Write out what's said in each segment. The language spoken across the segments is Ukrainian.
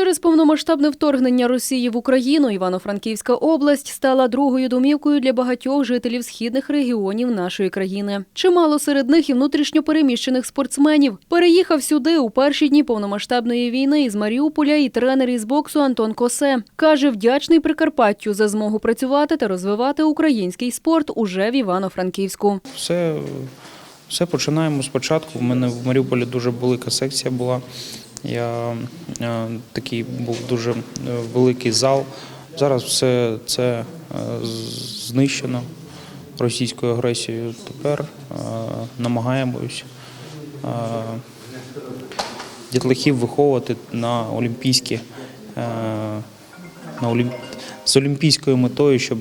Через повномасштабне вторгнення Росії в Україну Івано-Франківська область стала другою домівкою для багатьох жителів східних регіонів нашої країни. Чимало серед них і внутрішньо переміщених спортсменів. Переїхав сюди у перші дні повномасштабної війни із Маріуполя і тренер із боксу Антон Косе. Каже, вдячний Прикарпаттю за змогу працювати та розвивати український спорт уже в Івано-Франківську. Все, все починаємо спочатку. У мене в Маріуполі дуже велика секція була. Я е, такий був дуже е, великий зал. Зараз все це е, знищено російською агресією. Тепер намагаємось дітлахів виховувати на олімпійські на олімп... з олімпійською метою, щоб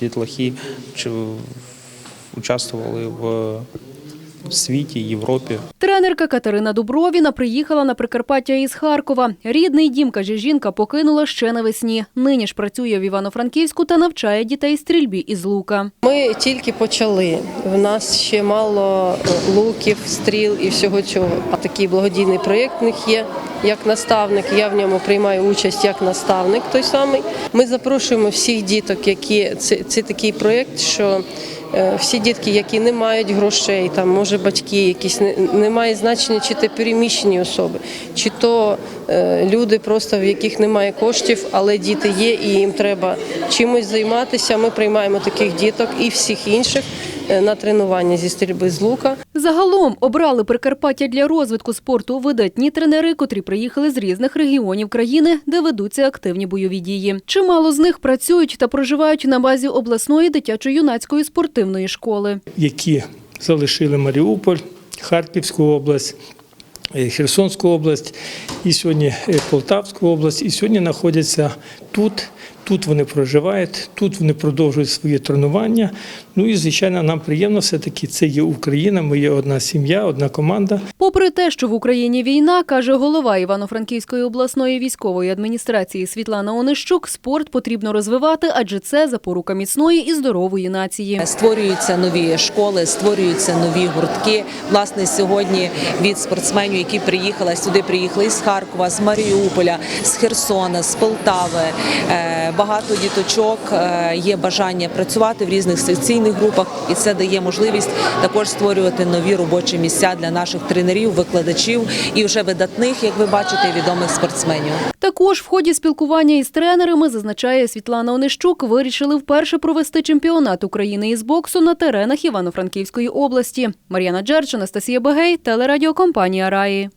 дітлахи участвували в світі, Європі. Тренерка Катерина Дубровіна приїхала на Прикарпаття із Харкова. Рідний дім, каже жінка, покинула ще навесні. Нині ж працює в Івано-Франківську та навчає дітей стрільбі із лука. Ми тільки почали. В нас ще мало е, луків, стріл і всього цього. А такий благодійний проєкт в них є як наставник. Я в ньому приймаю участь як наставник той самий. Ми запрошуємо всіх діток, які це, це такий проєкт, що всі дітки, які не мають грошей, там може батьки, якісь не, не значення, чи це переміщені особи, чи то е, люди, просто в яких немає коштів, але діти є, і їм треба чимось займатися. Ми приймаємо таких діток і всіх інших е, на тренування зі стрільби з лука. Загалом обрали Прикарпаття для розвитку спорту видатні тренери, котрі приїхали з різних регіонів країни, де ведуться активні бойові дії. Чимало з них працюють та проживають на базі обласної дитячо-юнацької спортивної школи. які залишили Маріуполь, Харківську область, е, Херсонську область і сьогодні е, Полтавську область, і сьогодні знаходяться тут. Тут вони проживають, тут вони продовжують свої тренування. Ну і звичайно, нам приємно все-таки це є Україна. Ми є одна сім'я, одна команда. Попри те, що в Україні війна, каже голова Івано-Франківської обласної військової адміністрації Світлана Онищук, спорт потрібно розвивати, адже це запорука міцної і здорової нації. Створюються нові школи, створюються нові гуртки. Власне, сьогодні від спортсменів, які приїхали сюди, приїхали із Харкова, з Маріуполя, з Херсона, з Полтави. Багато діточок е, є бажання працювати в різних секційних групах, і це дає можливість також створювати нові робочі місця для наших тренерів, викладачів і вже видатних, як ви бачите, відомих спортсменів. Також в ході спілкування із тренерами, зазначає Світлана Онищук, вирішили вперше провести чемпіонат України із боксу на теренах Івано-Франківської області. Мар'яна Джерч, Анастасія Бегей, телерадіокомпанія Раї.